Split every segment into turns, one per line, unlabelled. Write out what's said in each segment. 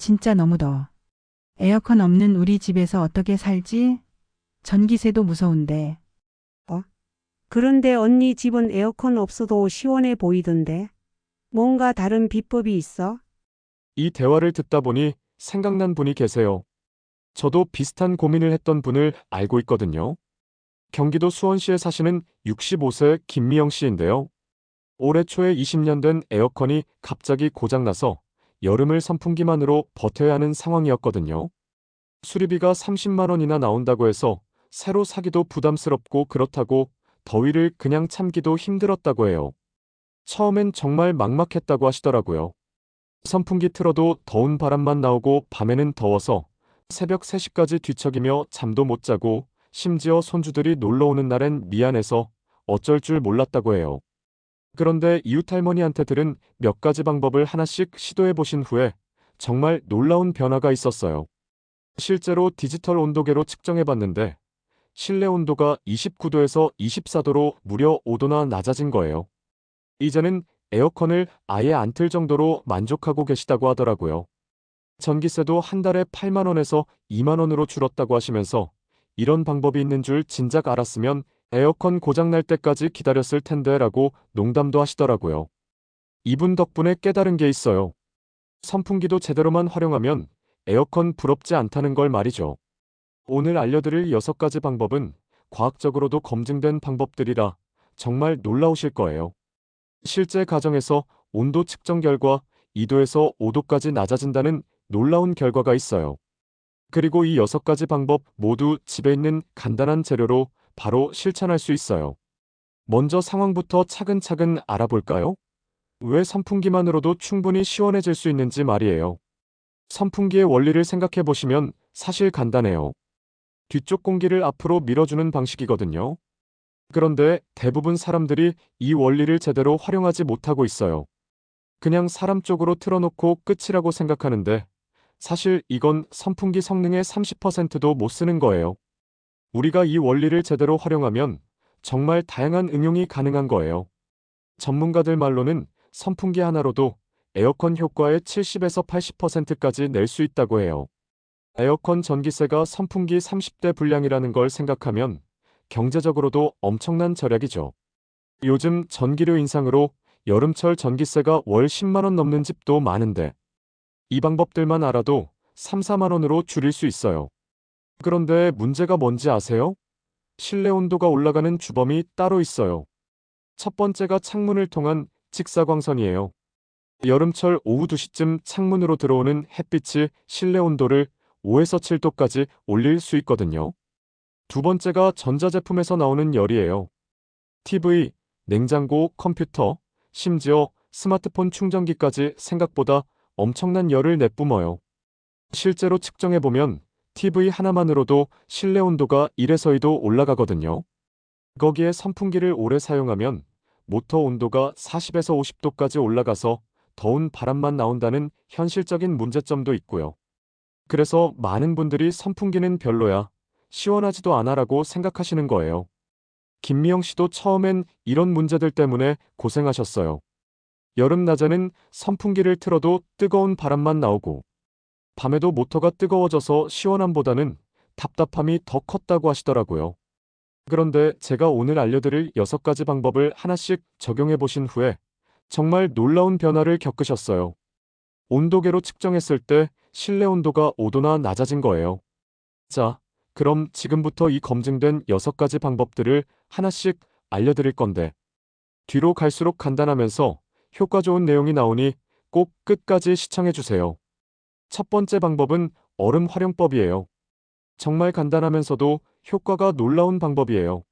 진짜 너무 더워. 에어컨 없는 우리 집에서 어떻게 살지? 전기세도 무서운데.
그런데 언니 집은 에어컨 없어도 시원해 보이던데. 뭔가 다른 비법이 있어?
이 대화를 듣다 보니 생각난 분이 계세요. 저도 비슷한 고민을 했던 분을 알고 있거든요. 경기도 수원시에 사시는 65세 김미영 씨인데요. 올해 초에 20년 된 에어컨이 갑자기 고장나서 여름을 선풍기만으로 버텨야 하는 상황이었거든요. 수리비가 30만 원이나 나온다고 해서 새로 사기도 부담스럽고 그렇다고 더위를 그냥 참기도 힘들었다고 해요. 처음엔 정말 막막했다고 하시더라고요. 선풍기 틀어도 더운 바람만 나오고 밤에는 더워서 새벽 3시까지 뒤척이며 잠도 못 자고 심지어 손주들이 놀러 오는 날엔 미안해서 어쩔 줄 몰랐다고 해요. 그런데 이웃 할머니한테 들은 몇 가지 방법을 하나씩 시도해 보신 후에 정말 놀라운 변화가 있었어요. 실제로 디지털 온도계로 측정해 봤는데 실내 온도가 29도에서 24도로 무려 5도나 낮아진 거예요. 이제는 에어컨을 아예 안 틀 정도로 만족하고 계시다고 하더라고요. 전기세도 한 달에 8만 원에서 2만 원으로 줄었다고 하시면서 이런 방법이 있는 줄 진작 알았으면 에어컨 고장 날 때까지 기다렸을 텐데 라고 농담도 하시더라고요. 이분 덕분에 깨달은 게 있어요. 선풍기도 제대로만 활용하면 에어컨 부럽지 않다는 걸 말이죠. 오늘 알려드릴 6가지 방법은 과학적으로도 검증된 방법들이라 정말 놀라우실 거예요. 실제 가정에서 온도 측정 결과 2도에서 5도까지 낮아진다는 놀라운 결과가 있어요. 그리고 이 6가지 방법 모두 집에 있는 간단한 재료로 바로 실천할 수 있어요. 먼저 상황부터 차근차근 알아볼까요? 왜 선풍기만으로도 충분히 시원해질 수 있는지 말이에요. 선풍기의 원리를 생각해 보시면 사실 간단해요. 뒤쪽 공기를 앞으로 밀어주는 방식이거든요. 그런데 대부분 사람들이 이 원리를 제대로 활용하지 못하고 있어요. 그냥 사람 쪽으로 틀어놓고 끝이라고 생각하는데 사실 이건 선풍기 성능의 30%도 못 쓰는 거예요. 우리가 이 원리를 제대로 활용하면 정말 다양한 응용이 가능한 거예요. 전문가들 말로는 선풍기 하나로도 에어컨 효과의 70에서 80%까지 낼 수 있다고 해요. 에어컨 전기세가 선풍기 30대 분량이라는 걸 생각하면 경제적으로도 엄청난 절약이죠. 요즘 전기료 인상으로 여름철 전기세가 월 10만원 넘는 집도 많은데 이 방법들만 알아도 3, 4만원으로 줄일 수 있어요. 그런데 문제가 뭔지 아세요? 실내 온도가 올라가는 주범이 따로 있어요. 첫 번째가 창문을 통한 직사광선이에요. 여름철 오후 2시쯤 창문으로 들어오는 햇빛이 실내 온도를 5에서 7도까지 올릴 수 있거든요. 두 번째가 전자제품에서 나오는 열이에요. TV, 냉장고, 컴퓨터, 심지어 스마트폰 충전기까지 생각보다 엄청난 열을 내뿜어요. 실제로 측정해보면 TV 하나만으로도 실내 온도가 1에서 2도 올라가거든요. 거기에 선풍기를 오래 사용하면 모터 온도가 40에서 50도까지 올라가서 더운 바람만 나온다는 현실적인 문제점도 있고요. 그래서 많은 분들이 선풍기는 별로야, 시원하지도 않아라고 생각하시는 거예요. 김미영 씨도 처음엔 이런 문제들 때문에 고생하셨어요. 여름 낮에는 선풍기를 틀어도 뜨거운 바람만 나오고, 밤에도 모터가 뜨거워져서 시원함보다는 답답함이 더 컸다고 하시더라고요. 그런데 제가 오늘 알려드릴 6가지 방법을 하나씩 적용해 보신 후에 정말 놀라운 변화를 겪으셨어요. 온도계로 측정했을 때 실내 온도가 5도나 낮아진 거예요. 자, 그럼 지금부터 이 검증된 6가지 방법들을 하나씩 알려드릴 건데, 뒤로 갈수록 간단하면서 효과 좋은 내용이 나오니 꼭 끝까지 시청해 주세요. 첫 번째 방법은 얼음 활용법이에요. 정말 간단하면서도 효과가 놀라운 방법이에요.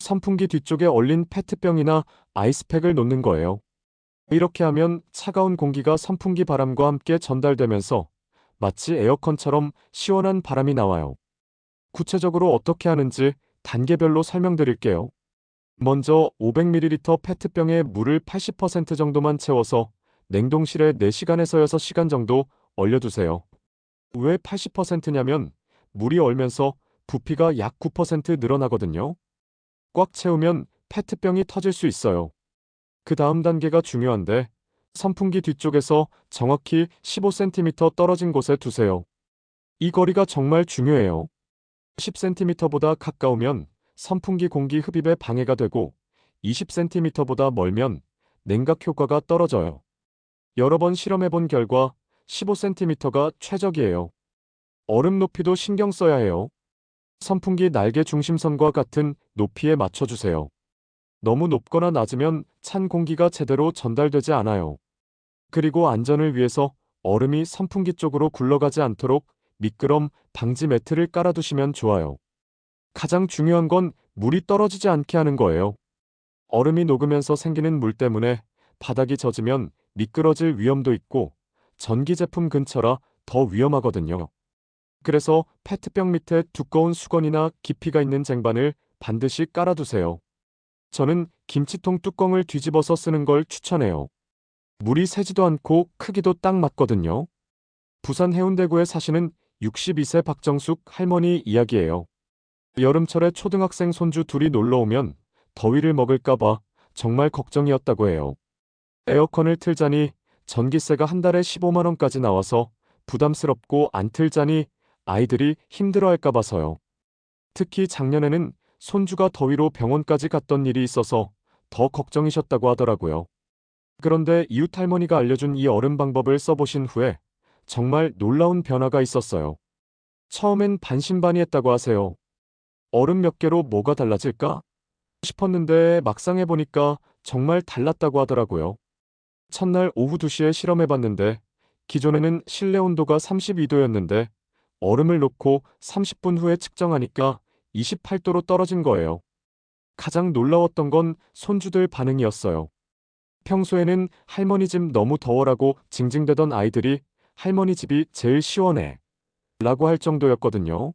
선풍기 뒤쪽에 얼린 페트병이나 아이스팩을 놓는 거예요. 이렇게 하면 차가운 공기가 선풍기 바람과 함께 전달되면서 마치 에어컨처럼 시원한 바람이 나와요. 구체적으로 어떻게 하는지 단계별로 설명드릴게요. 먼저 500ml 페트병에 물을 80% 정도만 채워서 냉동실에 4시간에서 6시간 정도 얼려두세요. 왜 80%냐면 물이 얼면서 부피가 약 9% 늘어나거든요. 꽉 채우면 페트병이 터질 수 있어요. 그 다음 단계가 중요한데 선풍기 뒤쪽에서 정확히 15cm 떨어진 곳에 두세요. 이 거리가 정말 중요해요. 10cm보다 가까우면 선풍기 공기 흡입에 방해가 되고 20cm보다 멀면 냉각 효과가 떨어져요. 여러 번 실험해 본 결과 15cm가 최적이에요. 얼음 높이도 신경 써야 해요. 선풍기 날개 중심선과 같은 높이에 맞춰주세요. 너무 높거나 낮으면 찬 공기가 제대로 전달되지 않아요. 그리고 안전을 위해서 얼음이 선풍기 쪽으로 굴러가지 않도록 미끄럼 방지 매트를 깔아두시면 좋아요. 가장 중요한 건 물이 떨어지지 않게 하는 거예요. 얼음이 녹으면서 생기는 물 때문에 바닥이 젖으면 미끄러질 위험도 있고 전기 제품 근처라 더 위험하거든요. 그래서 페트병 밑에 두꺼운 수건이나 깊이가 있는 쟁반을 반드시 깔아두세요. 저는 김치통 뚜껑을 뒤집어서 쓰는 걸 추천해요. 물이 새지도 않고 크기도 딱 맞거든요. 부산 해운대구에 사시는 62세 박정숙 할머니 이야기예요. 여름철에 초등학생 손주 둘이 놀러 오면 더위를 먹을까봐 정말 걱정이었다고 해요. 에어컨을 틀자니 전기세가 한 달에 15만 원까지 나와서 부담스럽고 안 틀자니 아이들이 힘들어할까 봐서요. 특히 작년에는 손주가 더위로 병원까지 갔던 일이 있어서 더 걱정이셨다고 하더라고요. 그런데 이웃 할머니가 알려준 이 얼음 방법을 써보신 후에 정말 놀라운 변화가 있었어요. 처음엔 반신반의했다고 하세요. 얼음 몇 개로 뭐가 달라질까? 싶었는데 막상 해보니까 정말 달랐다고 하더라고요. 첫날 오후 2시에 실험해봤는데 기존에는 실내 온도가 32도였는데 얼음을 놓고 30분 후에 측정하니까 28도로 떨어진 거예요. 가장 놀라웠던 건 손주들 반응이었어요. 평소에는 할머니 집 너무 더워라고 징징대던 아이들이 할머니 집이 제일 시원해. 라고 할 정도였거든요.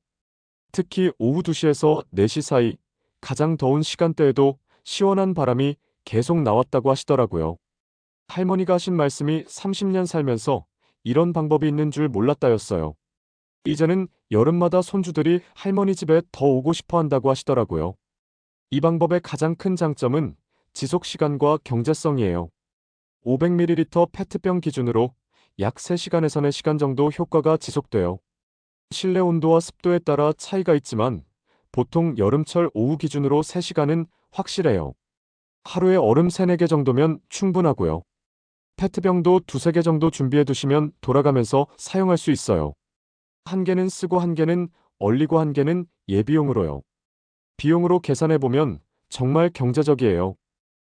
특히 오후 2시에서 4시 사이 가장 더운 시간대에도 시원한 바람이 계속 나왔다고 하시더라고요. 할머니가 하신 말씀이 30년 살면서 이런 방법이 있는 줄 몰랐다였어요. 이제는 여름마다 손주들이 할머니 집에 더 오고 싶어 한다고 하시더라고요. 이 방법의 가장 큰 장점은 지속 시간과 경제성이에요. 500ml 페트병 기준으로 약 3시간에서 4시간 정도 효과가 지속돼요. 실내 온도와 습도에 따라 차이가 있지만 보통 여름철 오후 기준으로 3시간은 확실해요. 하루에 얼음 3, 4개 정도면 충분하고요. 페트병도 두세 개 정도 준비해 두시면 돌아가면서 사용할 수 있어요. 한 개는 쓰고 한 개는 얼리고 한 개는 예비용으로요. 비용으로 계산해 보면 정말 경제적이에요.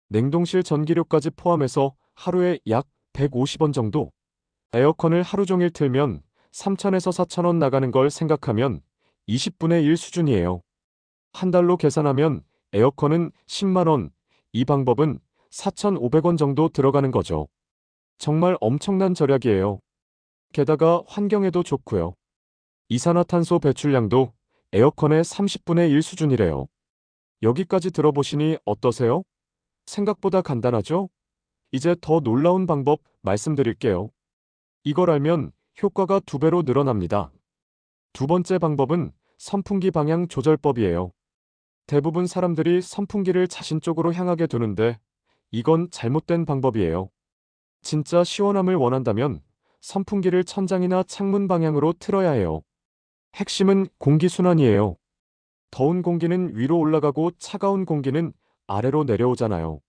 냉동실 전기료까지 포함해서 하루에 약 150원 정도. 에어컨을 하루 종일 틀면 3천에서 4천원 나가는 걸 생각하면 20분의 1 수준이에요. 한 달로 계산하면 에어컨은 10만원, 이 방법은 4,500원 정도 들어가는 거죠. 정말 엄청난 절약이에요. 게다가 환경에도 좋고요. 이산화탄소 배출량도 에어컨의 30분의 1 수준이래요. 여기까지 들어보시니 어떠세요? 생각보다 간단하죠? 이제 더 놀라운 방법 말씀드릴게요. 이걸 알면 효과가 두 배로 늘어납니다. 두 번째 방법은 선풍기 방향 조절법이에요. 대부분 사람들이 선풍기를 자신 쪽으로 향하게 두는데 이건 잘못된 방법이에요. 진짜 시원함을 원한다면 선풍기를 천장이나 창문 방향으로 틀어야 해요. 핵심은 공기순환이에요. 더운 공기는 위로 올라가고 차가운 공기는 아래로 내려오잖아요.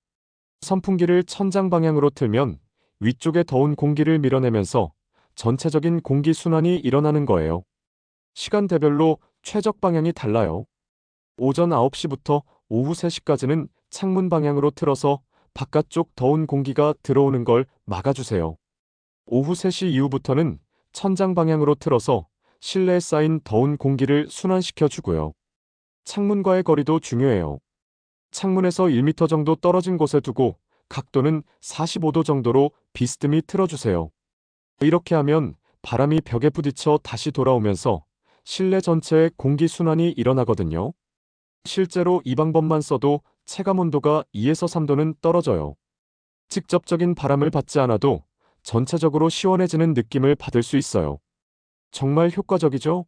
선풍기를 천장 방향으로 틀면 위쪽에 더운 공기를 밀어내면서 전체적인 공기순환이 일어나는 거예요. 시간대별로 최적 방향이 달라요. 오전 9시부터 오후 3시까지는 창문 방향으로 틀어서 바깥쪽 더운 공기가 들어오는 걸 막아주세요. 오후 3시 이후부터는 천장 방향으로 틀어서 실내에 쌓인 더운 공기를 순환시켜 주고요. 창문과의 거리도 중요해요. 창문에서 1m 정도 떨어진 곳에 두고 각도는 45도 정도로 비스듬히 틀어주세요. 이렇게 하면 바람이 벽에 부딪혀 다시 돌아오면서 실내 전체의 공기 순환이 일어나거든요. 실제로 이 방법만 써도 체감 온도가 2에서 3도는 떨어져요. 직접적인 바람을 받지 않아도 전체적으로 시원해지는 느낌을 받을 수 있어요. 정말 효과적이죠?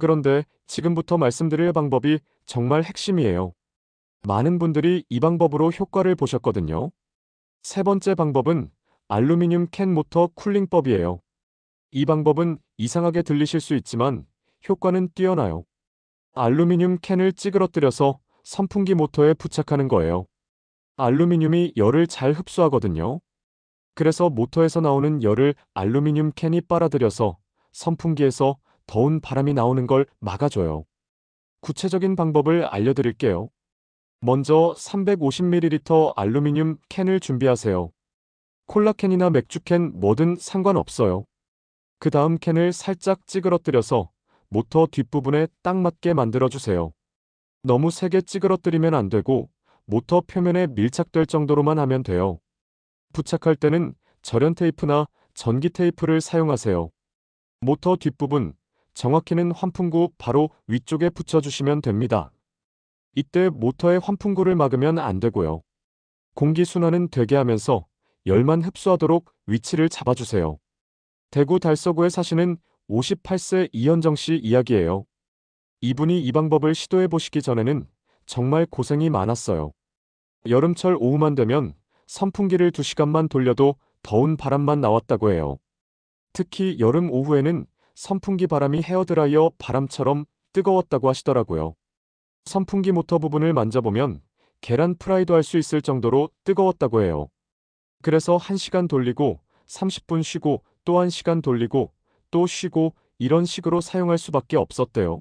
그런데 지금부터 말씀드릴 방법이 정말 핵심이에요. 많은 분들이 이 방법으로 효과를 보셨거든요. 세 번째 방법은 알루미늄 캔 모터 쿨링법이에요. 이 방법은 이상하게 들리실 수 있지만 효과는 뛰어나요. 알루미늄 캔을 찌그러뜨려서 선풍기 모터에 부착하는 거예요. 알루미늄이 열을 잘 흡수하거든요. 그래서 모터에서 나오는 열을 알루미늄 캔이 빨아들여서 선풍기에서 더운 바람이 나오는 걸 막아줘요. 구체적인 방법을 알려드릴게요. 먼저 350ml 알루미늄 캔을 준비하세요. 콜라캔이나 맥주캔 뭐든 상관없어요. 그 다음 캔을 살짝 찌그러뜨려서 모터 뒷부분에 딱 맞게 만들어주세요. 너무 세게 찌그러뜨리면 안 되고 모터 표면에 밀착될 정도로만 하면 돼요. 부착할 때는 절연 테이프나 전기 테이프를 사용하세요. 모터 뒷부분, 정확히는 환풍구 바로 위쪽에 붙여주시면 됩니다. 이때 모터의 환풍구를 막으면 안 되고요. 공기 순환은 되게 하면서 열만 흡수하도록 위치를 잡아주세요. 대구 달서구에 사시는 58세 이현정 씨 이야기예요. 이분이 이 방법을 시도해 보시기 전에는 정말 고생이 많았어요. 여름철 오후만 되면 선풍기를 2시간만 돌려도 더운 바람만 나왔다고 해요. 특히 여름 오후에는 선풍기 바람이 헤어드라이어 바람처럼 뜨거웠다고 하시더라고요. 선풍기 모터 부분을 만져보면 계란 프라이도 할 수 있을 정도로 뜨거웠다고 해요. 그래서 1시간 돌리고 30분 쉬고 또 1시간 돌리고 또 쉬고 이런 식으로 사용할 수밖에 없었대요.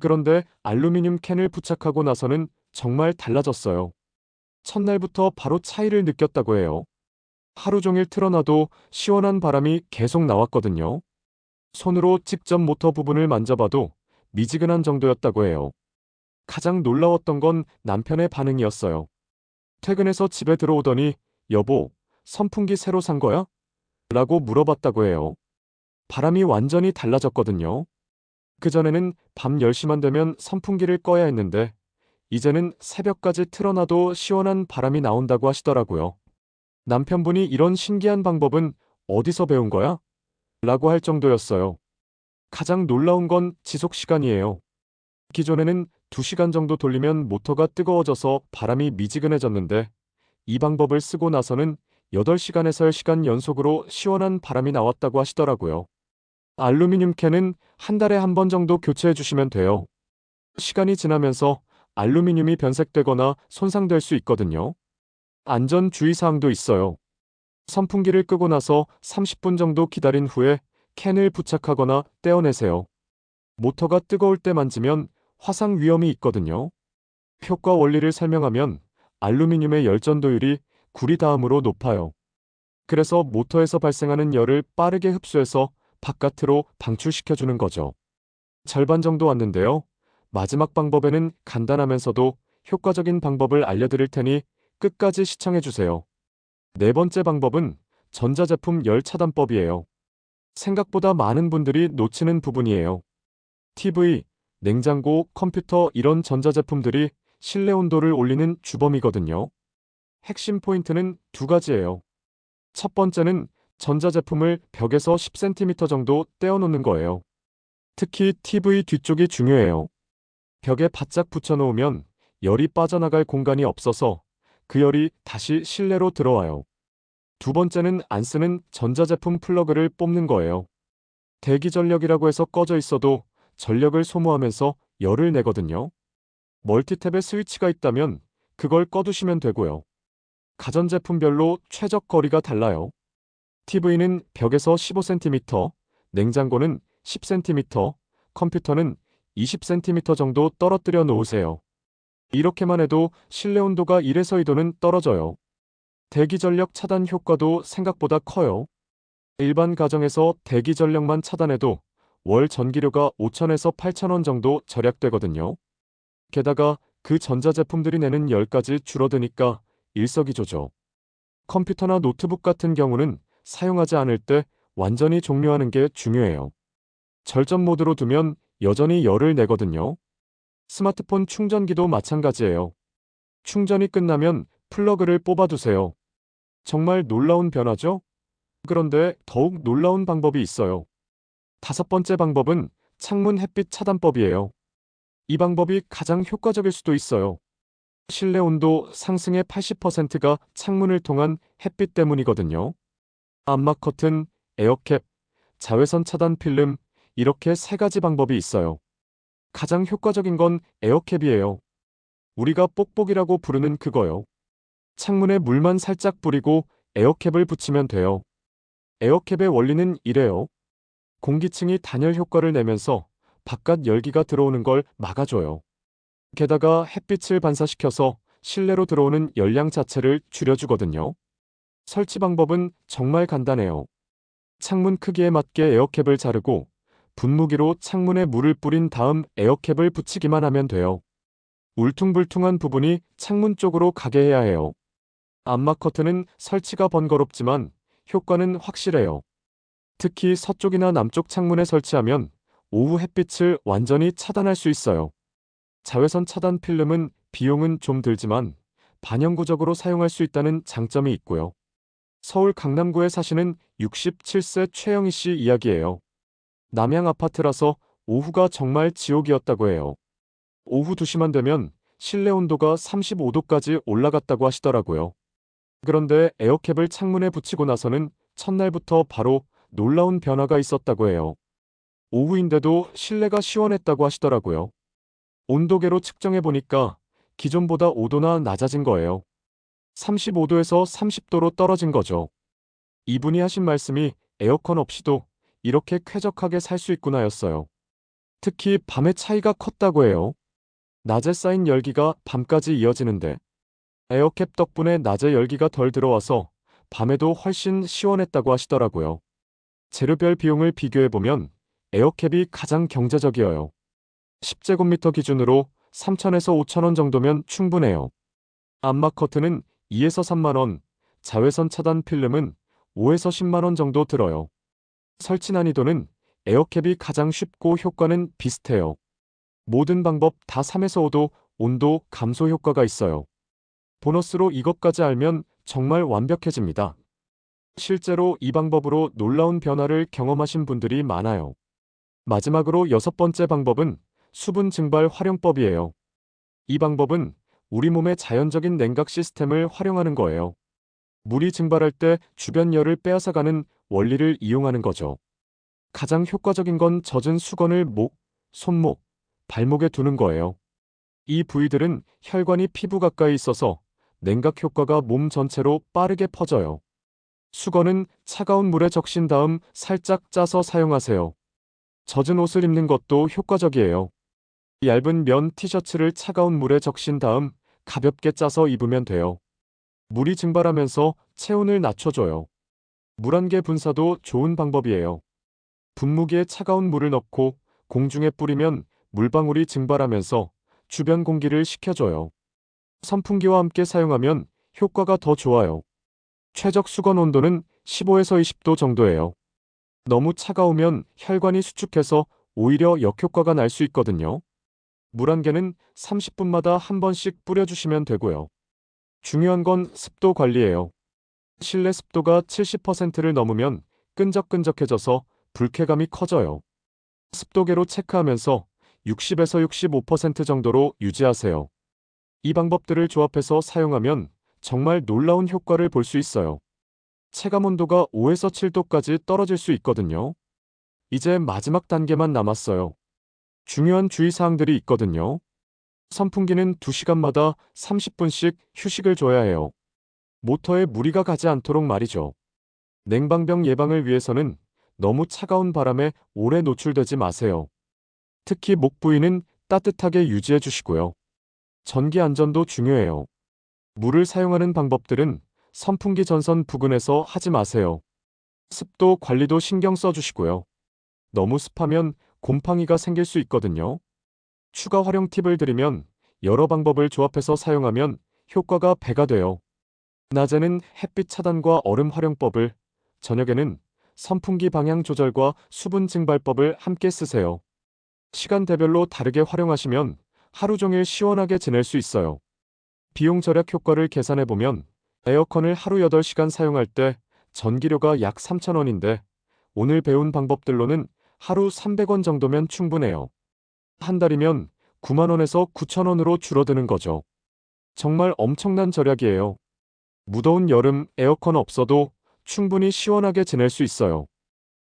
그런데 알루미늄 캔을 부착하고 나서는 정말 달라졌어요. 첫날부터 바로 차이를 느꼈다고 해요. 하루 종일 틀어놔도 시원한 바람이 계속 나왔거든요. 손으로 직접 모터 부분을 만져봐도 미지근한 정도였다고 해요. 가장 놀라웠던 건 남편의 반응이었어요. 퇴근해서 집에 들어오더니 여보, 선풍기 새로 산 거야? 라고 물어봤다고 해요. 바람이 완전히 달라졌거든요. 그전에는 밤 10시만 되면 선풍기를 꺼야 했는데 이제는 새벽까지 틀어놔도 시원한 바람이 나온다고 하시더라고요. 남편분이 이런 신기한 방법은 어디서 배운 거야? 라고 할 정도였어요. 가장 놀라운 건 지속 시간이에요. 기존에는 2시간 정도 돌리면 모터가 뜨거워져서 바람이 미지근해졌는데 이 방법을 쓰고 나서는 8시간에서 10시간 연속으로 시원한 바람이 나왔다고 하시더라고요. 알루미늄 캔은 한 달에 한 번 정도 교체해 주시면 돼요. 시간이 지나면서 알루미늄이 변색되거나 손상될 수 있거든요. 안전 주의사항도 있어요. 선풍기를 끄고 나서 30분 정도 기다린 후에 캔을 부착하거나 떼어내세요. 모터가 뜨거울 때 만지면 화상 위험이 있거든요. 효과 원리를 설명하면 알루미늄의 열전도율이 구리 다음으로 높아요. 그래서 모터에서 발생하는 열을 빠르게 흡수해서 바깥으로 방출시켜주는 거죠. 절반 정도 왔는데요. 마지막 방법에는 간단하면서도 효과적인 방법을 알려드릴 테니 끝까지 시청해주세요. 네 번째 방법은 전자제품 열 차단법이에요. 생각보다 많은 분들이 놓치는 부분이에요. TV, 냉장고, 컴퓨터 이런 전자제품들이 실내 온도를 올리는 주범이거든요. 핵심 포인트는 두 가지예요. 첫 번째는 전자제품을 벽에서 10cm 정도 떼어놓는 거예요. 특히 TV 뒤쪽이 중요해요. 벽에 바짝 붙여놓으면 열이 빠져나갈 공간이 없어서 그 열이 다시 실내로 들어와요. 두 번째는 안 쓰는 전자제품 플러그를 뽑는 거예요. 대기 전력이라고 해서 꺼져 있어도 전력을 소모하면서 열을 내거든요. 멀티탭에 스위치가 있다면 그걸 꺼두시면 되고요. 가전제품별로 최적 거리가 달라요. TV는 벽에서 15cm, 냉장고는 10cm, 컴퓨터는 20cm 정도 떨어뜨려 놓으세요. 이렇게만 해도 실내 온도가 1에서 2도는 떨어져요. 대기 전력 차단 효과도 생각보다 커요. 일반 가정에서 대기 전력만 차단해도 월 전기료가 5천에서 8천원 정도 절약되거든요. 게다가 그 전자제품들이 내는 열까지 줄어드니까 일석이조죠. 컴퓨터나 노트북 같은 경우는 사용하지 않을 때 완전히 종료하는 게 중요해요. 절전 모드로 두면 여전히 열을 내거든요. 스마트폰 충전기도 마찬가지예요. 충전이 끝나면 플러그를 뽑아두세요. 정말 놀라운 변화죠? 그런데 더욱 놀라운 방법이 있어요. 다섯 번째 방법은 창문 햇빛 차단법이에요. 이 방법이 가장 효과적일 수도 있어요. 실내 온도 상승의 80%가 창문을 통한 햇빛 때문이거든요. 암막 커튼, 에어캡, 자외선 차단 필름, 이렇게 세 가지 방법이 있어요. 가장 효과적인 건 에어캡이에요. 우리가 뽁뽁이라고 부르는 그거요. 창문에 물만 살짝 뿌리고 에어캡을 붙이면 돼요. 에어캡의 원리는 이래요. 공기층이 단열 효과를 내면서 바깥 열기가 들어오는 걸 막아줘요. 게다가 햇빛을 반사시켜서 실내로 들어오는 열량 자체를 줄여주거든요. 설치 방법은 정말 간단해요. 창문 크기에 맞게 에어캡을 자르고 분무기로 창문에 물을 뿌린 다음 에어캡을 붙이기만 하면 돼요. 울퉁불퉁한 부분이 창문 쪽으로 가게 해야 해요. 암막 커튼은 설치가 번거롭지만 효과는 확실해요. 특히 서쪽이나 남쪽 창문에 설치하면 오후 햇빛을 완전히 차단할 수 있어요. 자외선 차단 필름은 비용은 좀 들지만 반영구적으로 사용할 수 있다는 장점이 있고요. 서울 강남구에 사시는 67세 최영희 씨 이야기예요. 남양 아파트라서 오후가 정말 지옥이었다고 해요. 오후 2시만 되면 실내 온도가 35도까지 올라갔다고 하시더라고요. 그런데 에어캡을 창문에 붙이고 나서는 첫날부터 바로 놀라운 변화가 있었다고 해요. 오후인데도 실내가 시원했다고 하시더라고요. 온도계로 측정해 보니까 기존보다 5도나 낮아진 거예요. 35도에서 30도로 떨어진 거죠. 이분이 하신 말씀이 에어컨 없이도 이렇게 쾌적하게 살 수 있구나였어요. 특히 밤의 차이가 컸다고 해요. 낮에 쌓인 열기가 밤까지 이어지는데 에어캡 덕분에 낮에 열기가 덜 들어와서 밤에도 훨씬 시원했다고 하시더라고요. 재료별 비용을 비교해보면 에어캡이 가장 경제적이어요. 10제곱미터 기준으로 3천에서 5천원 정도면 충분해요. 암막 커튼은 2에서 3만원, 자외선 차단 필름은 5에서 10만원 정도 들어요. 설치 난이도는 에어캡이 가장 쉽고 효과는 비슷해요. 모든 방법 다 3에서 5도 온도 감소 효과가 있어요. 보너스로 이것까지 알면 정말 완벽해집니다. 실제로 이 방법으로 놀라운 변화를 경험하신 분들이 많아요. 마지막으로 여섯 번째 방법은 수분 증발 활용법이에요. 이 방법은 우리 몸의 자연적인 냉각 시스템을 활용하는 거예요. 물이 증발할 때 주변 열을 빼앗아가는 원리를 이용하는 거죠. 가장 효과적인 건 젖은 수건을 목, 손목, 발목에 두는 거예요. 이 부위들은 혈관이 피부 가까이 있어서 냉각 효과가 몸 전체로 빠르게 퍼져요. 수건은 차가운 물에 적신 다음 살짝 짜서 사용하세요. 젖은 옷을 입는 것도 효과적이에요. 얇은 면 티셔츠를 차가운 물에 적신 다음 가볍게 짜서 입으면 돼요. 물이 증발하면서 체온을 낮춰줘요. 물안개 분사도 좋은 방법이에요. 분무기에 차가운 물을 넣고 공중에 뿌리면 물방울이 증발하면서 주변 공기를 식혀줘요. 선풍기와 함께 사용하면 효과가 더 좋아요. 최적 수건 온도는 15에서 20도 정도예요. 너무 차가우면 혈관이 수축해서 오히려 역효과가 날 수 있거든요. 물안개는 30분마다 한 번씩 뿌려주시면 되고요. 중요한 건 습도 관리예요. 실내 습도가 70%를 넘으면 끈적끈적해져서 불쾌감이 커져요. 습도계로 체크하면서 60에서 65% 정도로 유지하세요. 이 방법들을 조합해서 사용하면 정말 놀라운 효과를 볼 수 있어요. 체감 온도가 5에서 7도까지 떨어질 수 있거든요. 이제 마지막 단계만 남았어요. 중요한 주의사항들이 있거든요. 선풍기는 2시간마다 30분씩 휴식을 줘야 해요. 모터에 무리가 가지 않도록 말이죠. 냉방병 예방을 위해서는 너무 차가운 바람에 오래 노출되지 마세요. 특히 목 부위는 따뜻하게 유지해 주시고요. 전기 안전도 중요해요. 물을 사용하는 방법들은 선풍기 전선 부근에서 하지 마세요. 습도 관리도 신경 써 주시고요. 너무 습하면 곰팡이가 생길 수 있거든요. 추가 활용 팁을 드리면 여러 방법을 조합해서 사용하면 효과가 배가 돼요. 낮에는 햇빛 차단과 얼음 활용법을, 저녁에는 선풍기 방향 조절과 수분 증발법을 함께 쓰세요. 시간대별로 다르게 활용하시면 하루 종일 시원하게 지낼 수 있어요. 비용 절약 효과를 계산해 보면 에어컨을 하루 8시간 사용할 때 전기료가 약 3,000원인데 오늘 배운 방법들로는 하루 300원 정도면 충분해요. 한 달이면 9만원에서 9천원으로 줄어드는 거죠. 정말 엄청난 절약이에요. 무더운 여름 에어컨 없어도 충분히 시원하게 지낼 수 있어요.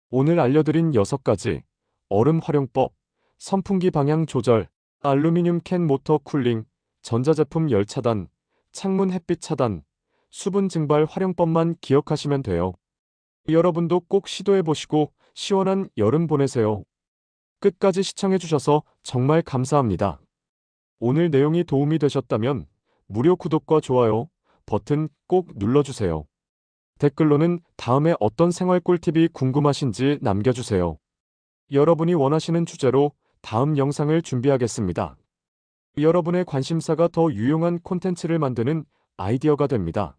오늘 알려드린 6가지 얼음 활용법, 선풍기 방향 조절, 알루미늄 캔 모터 쿨링, 전자제품 열 차단, 창문 햇빛 차단, 수분 증발 활용법만 기억하시면 돼요. 여러분도 꼭 시도해보시고 시원한 여름 보내세요. 끝까지 시청해주셔서 정말 감사합니다. 오늘 내용이 도움이 되셨다면 무료 구독과 좋아요 버튼 꼭 눌러주세요. 댓글로는 다음에 어떤 생활 꿀팁이 궁금하신지 남겨주세요. 여러분이 원하시는 주제로 다음 영상을 준비하겠습니다. 여러분의 관심사가 더 유용한 콘텐츠를 만드는 아이디어가 됩니다.